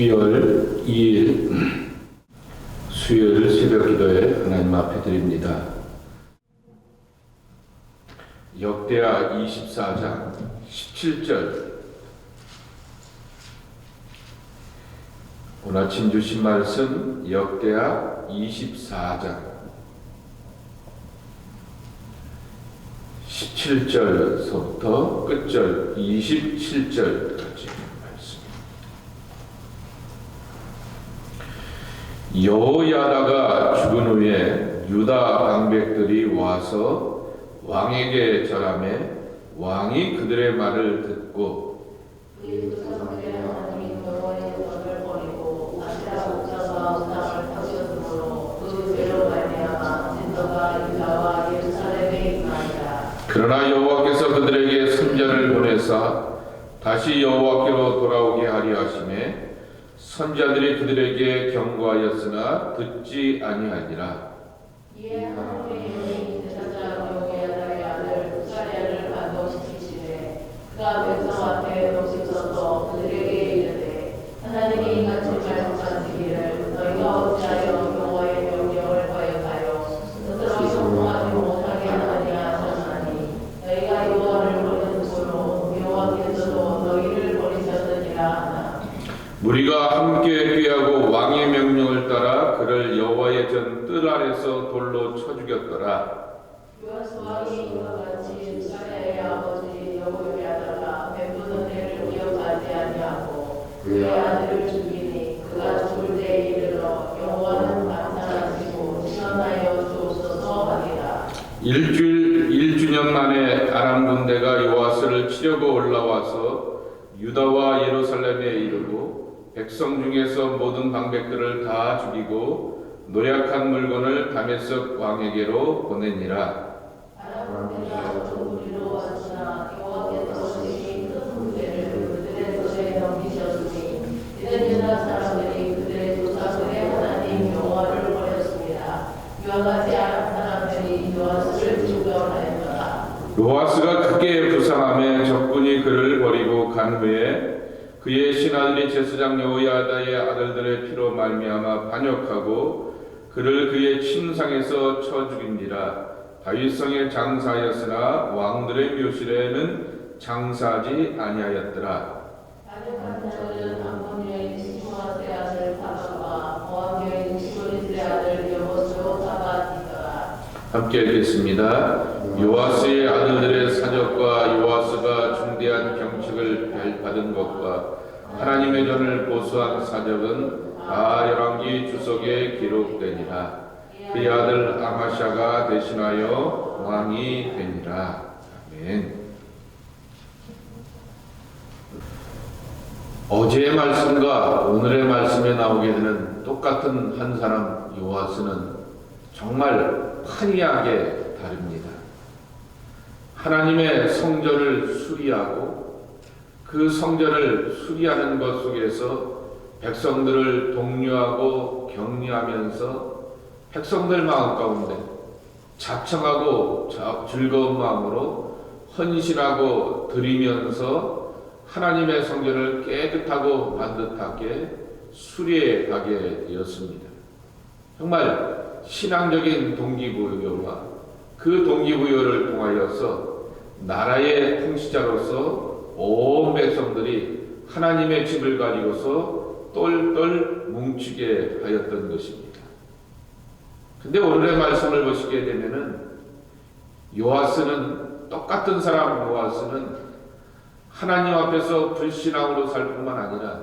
12월 2일 수요일 새벽 기도에 하나님 앞에 드립니다. 역대하 24장 17절 오늘 아침 주신 말씀 역대하 24장 17절서부터 끝절 27절까지 말씀. 여호야다가 죽은 후에 유다 방백들이 와서 왕에게 절하매 왕이 그들의 말을 듣고 그 그러나 여호와께서 그들에게 선자를 보내사 다시 여호와께로 돌아오게 하려 하심에 선자들이 그들에게 경고하였으나 듣지 아니하니라. 이르되 하나님이 이같이 말씀하시기를 너희가 어찌하여 여호와의 명령을 거역하여 스스로 성공하지 못하게 하느냐 하셨나니 너희가 여호와를 버렸으므로 여호와께서도 너희를 버리셨느니라 하나 우리가 함께 귀하고 왕의 명령을 따라 그를 여호와의 전 뜰 아래서 돌로 쳐 죽였더라 요아스 왕이 이와 같이 우사리아의 아버지 여호야다가 베푸는 애를 기억하지 아니하고 그의 아들을 죽이니 그가 죽을 때에 이르러 여호와는 감사하시고 시원하여 주옵소서 하리라 일주일 1주년 만에 아람 군대가 요아스를 치려고 올라와서 유다와 예루살렘에 이르고 백성 중에서 모든 방백들을 다 죽이고 노력한 물건을 다메섹 왕에게로 보내니라 아람군대가 우리로 왔으나 여호와께서 대신 큰 군대를 그들의 손에 넘기셨으니 이는 유다 사람들이 그들의 조상들의 하나님 여호와를 버렸습니다 이와 같이 아람 사람들이 요아스를 죽여하였더라 요아스가 크게 부상함에 적군이 그를 버리고 간 후에 그의 신하들이 제사장 여호야다의 아들들의 피로 말미암아 반역하고 그를 그의 침상에서 쳐 죽인지라 다윗성에 장사하였으나 왕들의 묘실에는 장사하지 아니하였더라. 함께 읽겠습니다. 요아스의 아들들의 사적과 요아스가 중대한 경책을 받은 것과 하나님의 전을 보수한 사적은 다 열왕기 주석에 기록되니라. 그의 아들 아마샤가 대신하여 왕이 되니라. 아멘. 어제의 말씀과 오늘의 말씀에 나오게 되는 똑같은 한 사람 요아스는 정말 판이하게 다릅니다. 하나님의 성전을 수리하고 그 성전을 수리하는 것 속에서 백성들을 독려하고 격려하면서 백성들 마음 가운데 자청하고 자- 즐거운 마음으로 헌신하고 드리면서 하나님의 성전을 깨끗하고 반듯하게 수리해 가게 되었습니다. 정말 신앙적인 동기부여와 그 동기부여를 통하여서 나라의 통치자로서 온 백성들이 하나님의 집을 가지고서 똘똘 뭉치게 하였던 것입니다. 근데 오늘의 말씀을 보시게 되면은 요아스는 똑같은 사람 요아스는 하나님 앞에서 불신앙으로 살 뿐만 아니라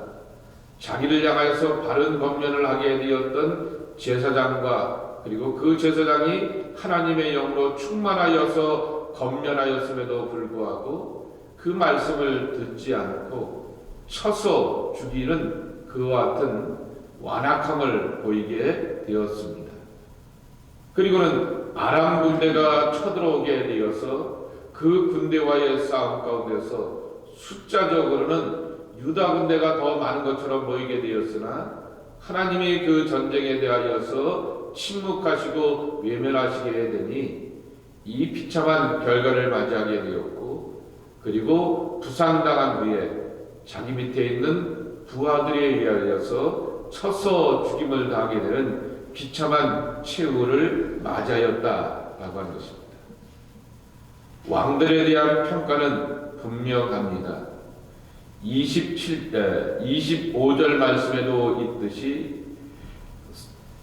자기를 향하여서 바른 검면을 하게 되었던 제사장과 그리고 그 제사장이 하나님의 영으로 충만하여서 검면하였음에도 불구하고 그 말씀을 듣지 않고 쳐서 죽이는 그와 같은 완악함을 보이게 되었습니다. 그리고는 아람 군대가 쳐들어오게 되어서 그 군대와의 싸움 가운데서 숫자적으로는 유다 군대가 더 많은 것처럼 보이게 되었으나 하나님이 그 전쟁에 대하여서 침묵하시고 외면하시게 되니 이 비참한 결과를 맞이하게 되었고 그리고 부상당한 후에 자기 밑에 있는 부하들에 의하여서 쳐서 죽임을 당하게 되는 비참한 최후를 맞이하였다라고 하는 것입니다. 왕들에 대한 평가는 분명합니다. 27, 에, 25절 말씀에도 있듯이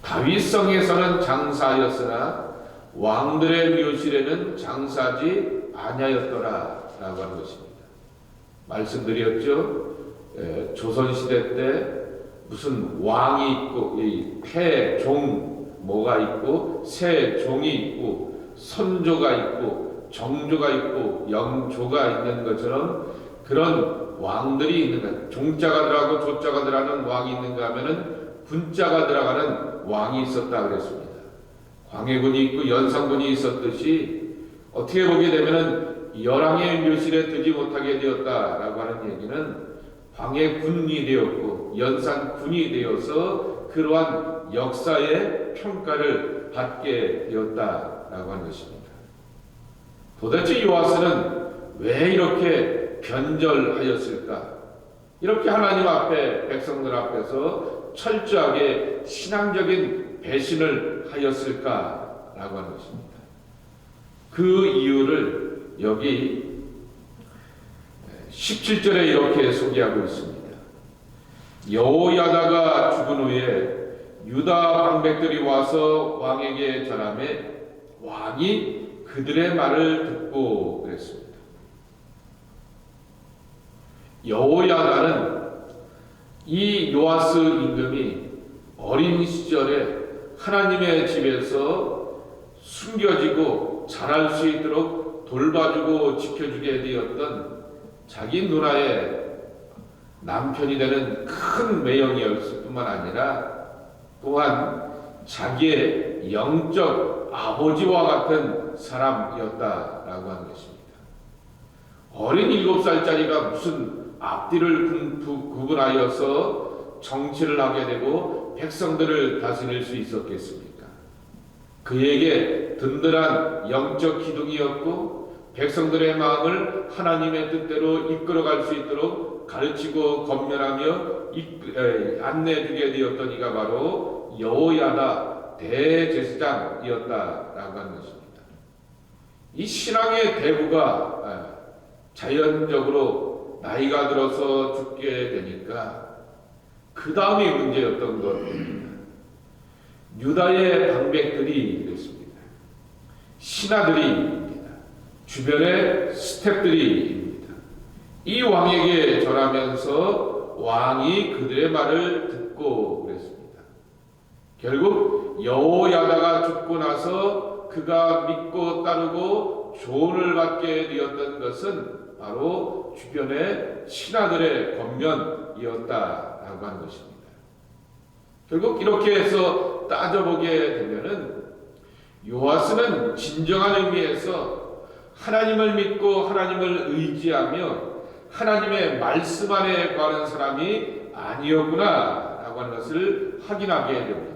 다윗성에서는 장사하였으나 왕들의 묘실에는 장사하지 아니하였더라 라고 하는 것입니다. 말씀드렸죠. 에, 조선시대 때 무슨 왕이 있고 폐종 뭐가 있고 세종이 있고 선조가 있고 정조가 있고 영조가 있는 것처럼 그런 왕들이 있는 것 종자가 들어가고 조자가 들어가는 왕이 있는가 하면은 군자가 들어가는 왕이 있었다 그랬습니다. 광해군이 있고 연산군이 있었듯이 어떻게 보게 되면은 열왕의 묘실에 들지 못하게 되었다라고 하는 얘기는 광해 군이 되었고 연산 군이 되어서 그러한 역사의 평가를 받게 되었다라고 하는 것입니다. 도대체 요아스는 왜 이렇게 변절하였을까? 이렇게 하나님 앞에 백성들 앞에서 철저하게 신앙적인 배신을 하였을까라고 하는 것입니다. 그 이유를 여기 17절에 이렇게 소개하고 있습니다. 여호야다가 죽은 후에 유다 방백들이 와서 왕에게 전함에 왕이 그들의 말을 듣고 그랬습니다. 여호야다는 이 요아스 임금이 어린 시절에 하나님의 집에서 숨겨지고 자랄 수 있도록 돌봐주고 지켜주게 되었던 자기 누나의 남편이 되는 큰 매형이었을 뿐만 아니라 또한 자기의 영적 아버지와 같은 사람이었다라고 하는 것입니다. 어린 일곱 살짜리가 무슨 앞뒤를 구분하여서 정치를 하게 되고 백성들을 다스릴 수 있었겠습니까? 그에게 든든한 영적 기둥이었고 백성들의 마음을 하나님의 뜻대로 이끌어갈 수 있도록 가르치고 건면하며 이- 에, 안내해 주게 되었던 이가 바로 여호야다 대제사장이었다라고 하는 것입니다. 이 신앙의 대부가 에, 자연적으로 나이가 들어서 죽게 되니까 그 다음이 문제였던 것입니다. 유다의 방백들이 그랬습니다. 신하들이입니다. 주변의 스탭들이입니다. 이 왕에게 절하면서 왕이 그들의 말을 듣고 그랬습니다. 결국 여호야다가 죽고 나서 그가 믿고 따르고 조언을 받게 되었던 것은 바로 주변의 신하들의 권면이었다라고 하는 것입니다. 결국 이렇게 해서 따져보게 되면은 요아스는 진정한 의미에서 하나님을 믿고 하나님을 의지하며 하나님의 말씀 안에 관한 사람이 아니었구나 라고 하는 것을 확인하게 됩니다.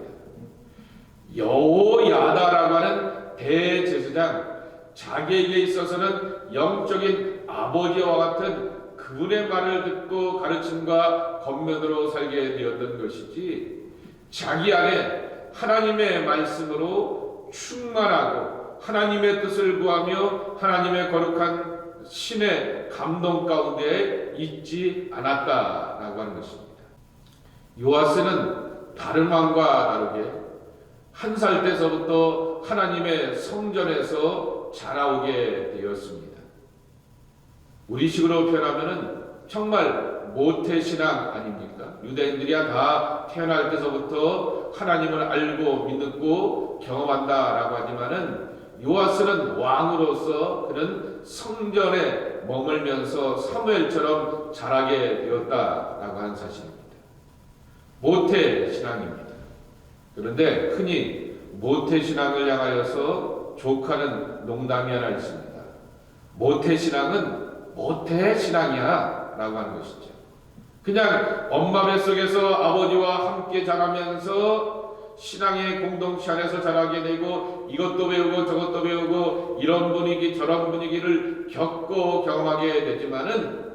여호야다라고 하는 대제사장 자기에게 있어서는 영적인 아버지와 같은 그분의 말을 듣고 가르침과 권면으로 살게 되었던 것이지 자기 안에 하나님의 말씀으로 충만하고 하나님의 뜻을 구하며 하나님의 거룩한 신의 감동 가운데 있지 않았다라고 하는 것입니다. 요아스는 다른 왕과 다르게 한 살 때서부터 하나님의 성전에서 자라오게 되었습니다. 우리식으로 표현하면은 정말 모태 신앙 아닙니까? 유대인들이야 다 태어날 때서부터 하나님을 알고 믿고 경험한다라고 하지만은 요아스는 왕으로서 그는 성전에 머물면서 사무엘처럼 자라게 되었다라고 하는 사실입니다. 모태 신앙입니다. 그런데 흔히 모태 신앙을 향하여서 족하는 농담이 하나 있습니다. 모태 신앙은 모태 신앙이야 라고 하는 것이죠. 그냥 엄마 뱃속에서 아버지와 함께 자라면서 신앙의 공동체 안에서 자라게 되고 이것도 배우고 저것도 배우고 이런 분위기 저런 분위기를 겪고 경험하게 되지만은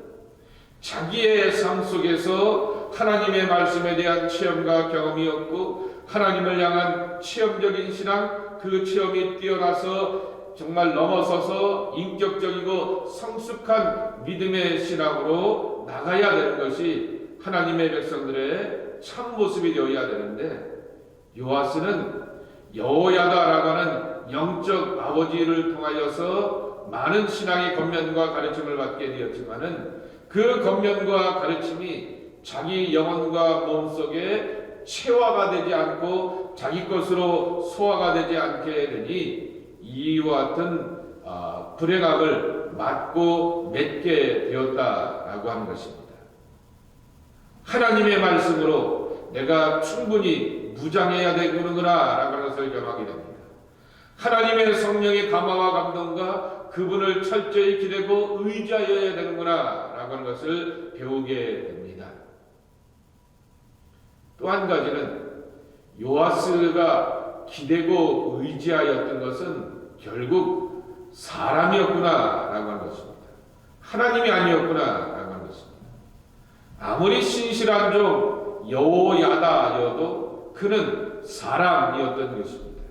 자기의 삶 속에서 하나님의 말씀에 대한 체험과 경험이 없고 하나님을 향한 체험적인 신앙 그 체험이 뛰어나서 정말 넘어서서 인격적이고 성숙한 믿음의 신앙으로 나가야 되는 것이 하나님의 백성들의 참 모습이 되어야 되는데 요아스는 여호야다라고 하는 영적 아버지를 통하여서 많은 신앙의 겉면과 가르침을 받게 되었지만은 그 겉면과 가르침이 자기 영혼과 몸 속에 체화가 되지 않고 자기 것으로 소화가 되지 않게 되니 이와 같은 아, 불행함을 맞고 맺게 되었다라고 하는 것입니다. 하나님의 말씀으로 내가 충분히 무장해야 되는구나 라고 하는 것을 경험하게 됩니다. 하나님의 성령의 감화와 감동과 그분을 철저히 기대고 의지하여야 되는구나 라고 하는 것을 배우게 됩니다. 또 한 가지는 요아스가 기대고 의지하였던 것은 결국 사람이었구나 라고 하는 것입니다. 하나님이 아니었구나 라고 하는 것입니다. 아무리 신실한 종 여호야다여도 그는 사람이었던 것입니다.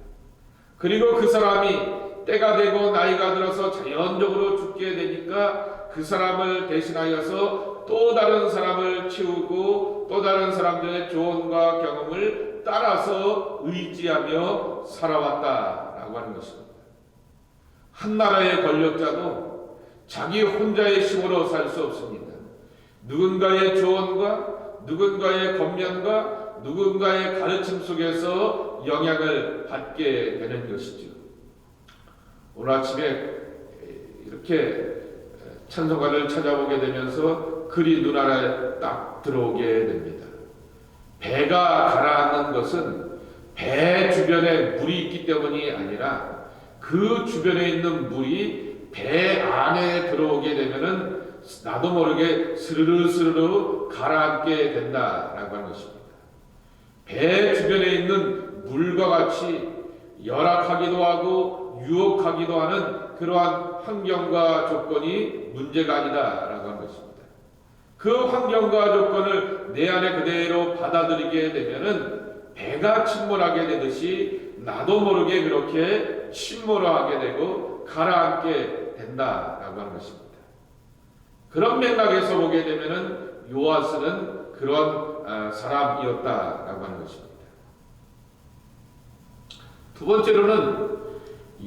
그리고 그 사람이 때가 되고 나이가 들어서 자연적으로 죽게 되니까 그 사람을 대신하여서 또 다른 사람을 치우고 또 다른 사람들의 조언과 경험을 따라서 의지하며 살아왔다라고 하는 것입니다. 한 나라의 권력자도 자기 혼자의 힘으로 살 수 없습니다. 누군가의 조언과 누군가의 겉면과 누군가의 가르침 속에서 영향을 받게 되는 것이죠. 오늘 아침에 이렇게 찬송가를 찾아보게 되면서 글이 눈알에 딱 들어오게 됩니다. 배가 가라앉는 것은 배 주변에 물이 있기 때문이 아니라 그 주변에 있는 물이 배 안에 들어오게 되면은 나도 모르게 스르르 스르르 가라앉게 된다라고 하는 것입니다. 배 주변에 있는 물과 같이 열악하기도 하고 유혹하기도 하는 그러한 환경과 조건이 문제가 아니다라고 하는 것입니다. 그 환경과 조건을 내 안에 그대로 받아들이게 되면은 배가 침몰하게 되듯이 나도 모르게 그렇게 침몰하게 되고 가라앉게 된다라고 하는 것입니다. 그런 맥락에서 보게 되면은 요아스는 그런 아, 사람이었다라고 하는 것입니다. 두 번째로는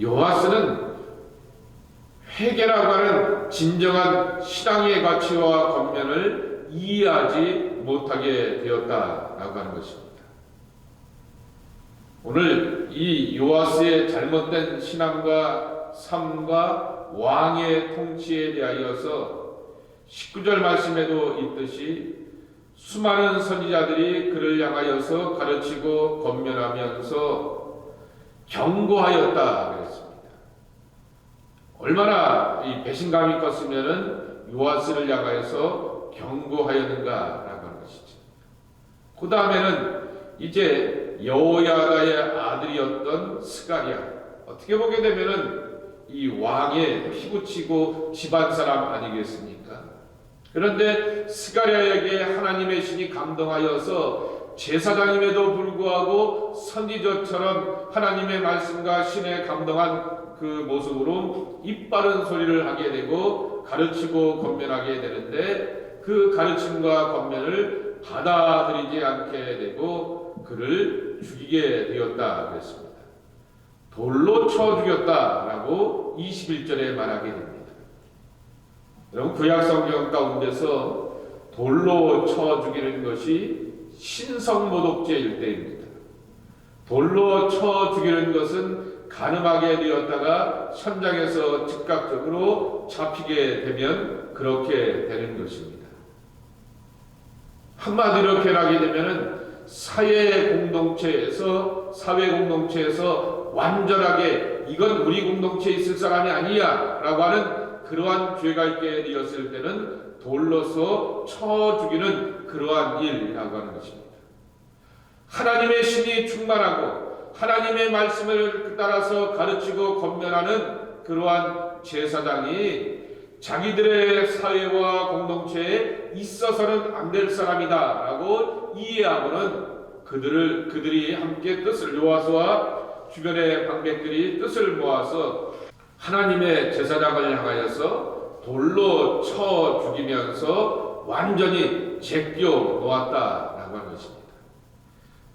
요아스는 회개라고 하는 진정한 신앙의 가치와 겉면을 이해하지 못하게 되었다라고 하는 것입니다. 오늘 이 요아스의 잘못된 신앙과 삶과 왕의 통치에 대하여서 19절 말씀에도 있듯이 수많은 선지자들이 그를 향하여서 가르치고 권면하면서 경고하였다 그랬습니다. 얼마나 이 배신감이 컸으면은 요아스를 향하여서 경고하였는가라고 하는 것이죠. 그 다음에는 이제 여호야다의 아들이었던 스가리아 어떻게 보게 되면은 이 왕의 피부치고 집안 사람 아니겠습니까? 그런데 스가랴에게 하나님의 신이 감동하여서 제사장임에도 불구하고 선지자처럼 하나님의 말씀과 신에 감동한 그 모습으로 입바른 소리를 하게 되고 가르치고 권면하게 되는데 그 가르침과 권면을 받아들이지 않게 되고 그를 죽이게 되었다 그랬습니다. 돌로 쳐 죽였다라고 21절에 말하게 됩니다. 여러분 구약 성경 가운데서 돌로 쳐 죽이는 것이 신성모독죄일 때입니다. 돌로 쳐 죽이는 것은 가늠하게 되었다가 현장에서 즉각적으로 잡히게 되면 그렇게 되는 것입니다. 한마디로 표현하게 되면은 사회 공동체에서 사회 공동체에서 완전하게 이건 우리 공동체에 있을 사람이 아니야라고 하는 그러한 죄가 있게 되었을 때는 돌로서 쳐 죽이는 그러한 일이라고 하는 것입니다. 하나님의 신이 충만하고 하나님의 말씀을 따라서 가르치고 권면하는 그러한 제사장이 자기들의 사회와 공동체에 있어서는 안 될 사람이다라고 이해하고는 그들을 그들이 함께 뜻을 요하서와 주변의 방백들이 뜻을 모아서 하나님의 제사장을 향하여서 돌로 쳐 죽이면서 완전히 제껴 놓았다라고 하는 것입니다.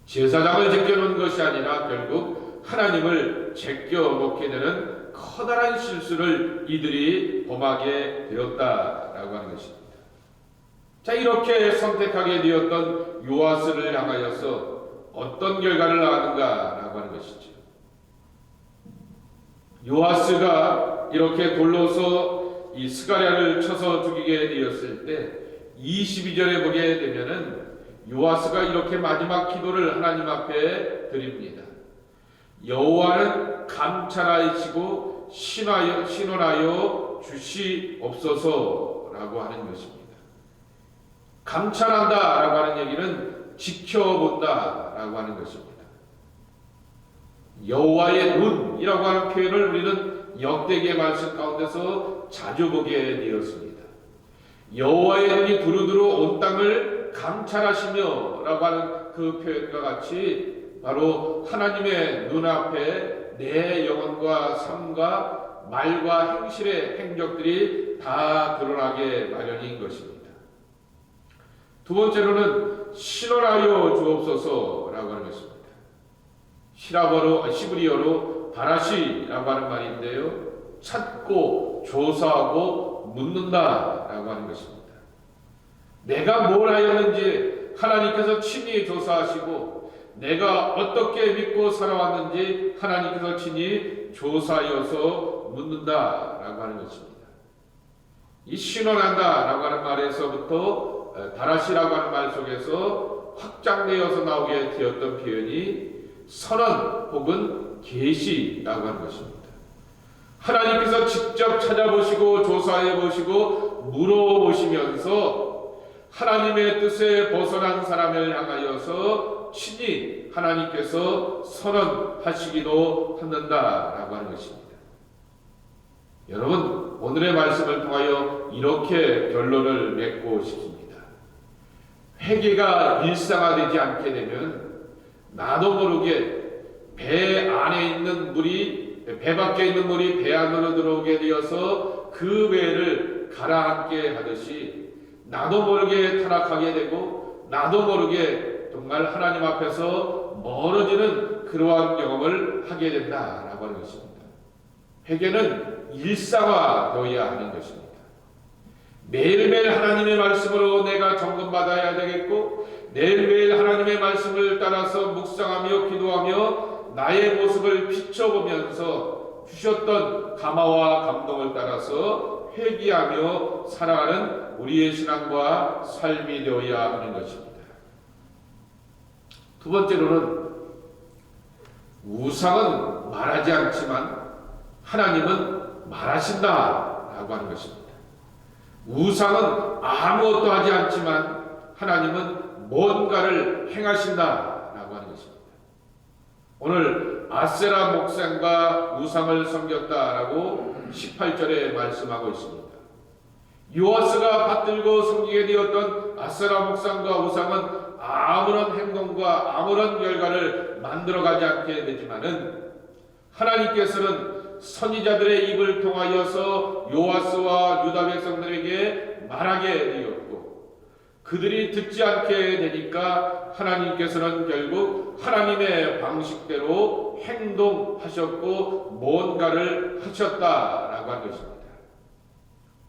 제사장을 제껴 놓은 것이 아니라 결국 하나님을 제껴 놓게 되는 커다란 실수를 이들이 범하게 되었다라고 하는 것입니다. 자 이렇게 선택하게 되었던 요아스를 향하여서 어떤 결과를 낳았는가라고 하는 것이죠. 요아스가 이렇게 돌로서 이 스가랴를 쳐서 죽이게 되었을 때 22절에 보게 되면은 요아스가 이렇게 마지막 기도를 하나님 앞에 드립니다. 여호와는 감찰하시고 신하여 신원하여 주시옵소서라고 하는 것입니다. 감찰한다라고 하는 얘기는 지켜본다라고 하는 것입니다. 여호와의 눈이라고 하는 표현을 우리는 역대기의 말씀 가운데서 자주 보게 되었습니다. 여호와의 눈이 두루두루 온 땅을 감찰하시며라고 하는 그 표현과 같이 바로 하나님의 눈앞에 내 영혼과 삶과 말과 행실의 행적들이 다 드러나게 마련인 것입니다. 두 번째로는 신원하여 주옵소서라고 하는 것입니다. 시라버로 시브리어로 바라시라고 하는 말인데요. 찾고 조사하고 묻는다라고 하는 것입니다. 내가 뭘 하였는지 하나님께서 친히 조사하시고 내가 어떻게 믿고 살아왔는지 하나님께서 친히 조사하여서 묻는다라고 하는 것입니다. 이 신원한다라고 하는 말에서부터 바라시라고 하는 말 속에서 확장되어서 나오게 되었던 표현이 선언 혹은 계시라고 하는 것입니다. 하나님께서 직접 찾아보시고 조사해 보시고 물어보시면서 하나님의 뜻에 벗어난 사람을 향하여서 친히 하나님께서 선언하시기도 한다라고 하는 것입니다. 여러분 오늘의 말씀을 통하여 이렇게 결론을 맺고 싶습니다. 회개가 일상화되지 않게 되면 나도 모르게 배 안에 있는 물이 배 밖에 있는 물이 배 안으로 들어오게 되어서 그 배를 가라앉게 하듯이 나도 모르게 타락하게 되고 나도 모르게 정말 하나님 앞에서 멀어지는 그러한 경험을 하게 된다라고 하는 것입니다. 회개는 일상화되어야 하는 것입니다. 매일매일 하나님의 말씀으로 내가 점검받아야 되겠고 매일매일 하나님의 말씀을 따라서 묵상하며 기도하며 나의 모습을 비춰보면서 주셨던 감화와 감동을 따라서 회개하며 살아가는 우리의 신앙과 삶이 되어야 하는 것입니다. 두 번째로는 우상은 말하지 않지만 하나님은 말하신다라고 하는 것입니다. 우상은 아무것도 하지 않지만 하나님은 뭔가를 행하신다라고 하는 것입니다. 오늘 아세라 목상과 우상을 섬겼다라고 18절에 말씀하고 있습니다. 요아스가 받들고 섬기게 되었던 아세라 목상과 우상은 아무런 행동과 아무런 결과를 만들어가지 않게 되지만은 하나님께서는 선지자들의 입을 통하여서 요아스와 유다 백성들에게 말하게 되었고 그들이 듣지 않게 되니까 하나님께서는 결국 하나님의 방식대로 행동하셨고 뭔가를 하셨다라고 한 것입니다.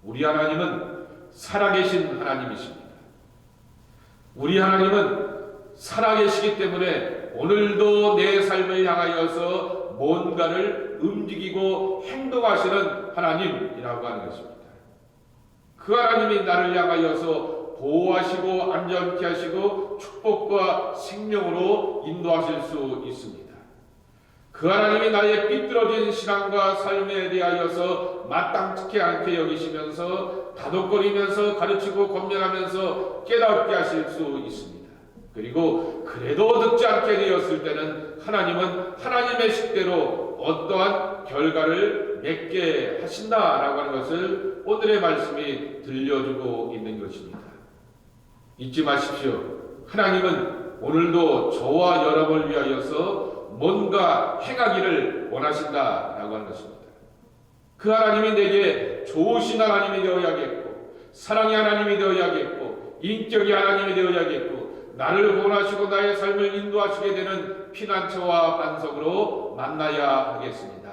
우리 하나님은 살아계신 하나님이십니다. 우리 하나님은 살아계시기 때문에 오늘도 내 삶을 향하여서 뭔가를 움직이고 행동하시는 하나님이라고 하는 것입니다. 그 하나님이 나를 향하여서 보호하시고 안전케 하시고 축복과 생명으로 인도하실 수 있습니다. 그 하나님이 나의 삐뚤어진 신앙과 삶에 대하여서 마땅치 않게 여기시면서 다독거리면서 가르치고 권면하면서 깨닫게 하실 수 있습니다. 그리고 그래도 듣지 않게 되었을 때는 하나님은 하나님의 식대로 어떠한 결과를 맺게 하신다라고 하는 것을 오늘의 말씀이 들려주고 있는 것입니다. 잊지 마십시오. 하나님은 오늘도 저와 여러분을 위하여서 뭔가 행하기를 원하신다라고 하는 것입니다. 그 하나님이 내게 좋으신 하나님이 되어야겠고 사랑의 하나님이 되어야겠고 인격의 하나님이 되어야겠고 나를 구원하시고 나의 삶을 인도하시게 되는 피난처와 반석으로 만나야 하겠습니다.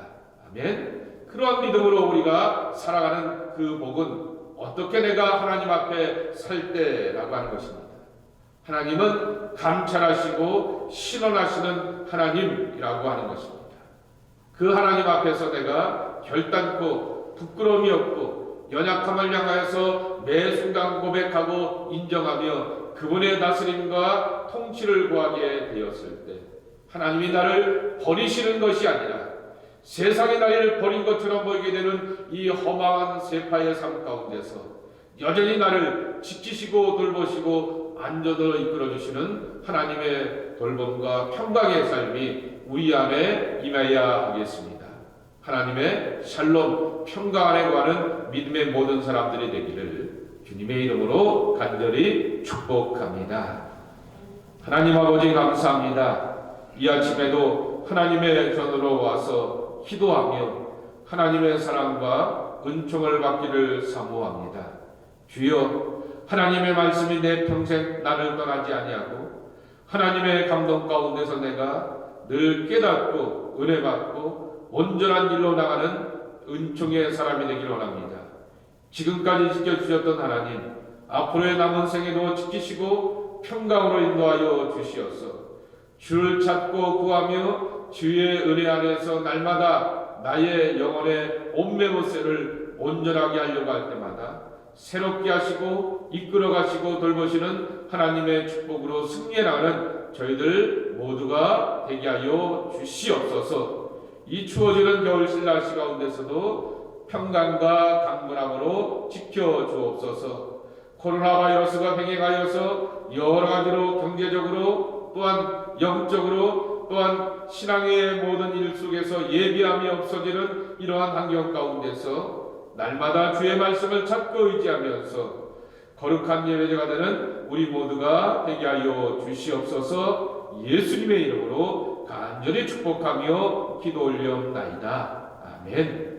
아멘. 그런 믿음으로 우리가 살아가는 그 복은 어떻게 내가 하나님 앞에 살 때라고 하는 것입니다. 하나님은 감찰하시고 신원하시는 하나님이라고 하는 것입니다. 그 하나님 앞에서 내가 결단코 부끄러움이 없고 연약함을 향하여서 매 순간 고백하고 인정하며 그분의 다스림과 통치를 구하게 되었을 때 하나님이 나를 버리시는 것이 아니라 세상이 나를 버린 것처럼 보이게 되는 이 허망한 세파의 삶 가운데서 여전히 나를 지키시고 돌보시고 안전으로 이끌어 주시는 하나님의 돌봄과 평강의 삶이 우리 안에 임해야 하겠습니다. 하나님의 샬롬 평강 안에 거하는 믿음의 모든 사람들이 되기를 주님의 이름으로 간절히 축복합니다. 하나님 아버지 감사합니다. 이 아침에도 하나님의 전으로 와서 기도하며 하나님의 사랑과 은총을 받기를 사모합니다. 주여 하나님의 말씀이 내 평생 나를 떠나지 아니하고 하나님의 감동 가운데서 내가 늘 깨닫고 은혜 받고 온전한 일로 나가는 은총의 사람이 되기를 원합니다. 지금까지 지켜주셨던 하나님 앞으로의 남은 생에도 지키시고 평강으로 인도하여 주시옵소서. 주를 찾고 구하며 주의 은혜 안에서 날마다 나의 영혼의 온매모세를 온전하게 하려고 할 때마다 새롭게 하시고 이끌어 가시고 돌보시는 하나님의 축복으로 승리하는 저희들 모두가 되게 하여 주시옵소서. 이 추워지는 겨울실 날씨 가운데서도 평강과 강건함으로 지켜 주옵소서. 코로나 바이러스가 병행하여서 여러 가지로 경제적으로 또한 영적으로 또한 신앙의 모든 일 속에서 예비함이 없어지는 이러한 환경 가운데서 날마다 주의 말씀을 찾고 의지하면서 거룩한 예배자가 되는 우리 모두가 되게 하여 주시옵소서 예수님의 이름으로 간절히 축복하며 기도 올려옵나이다. 아멘.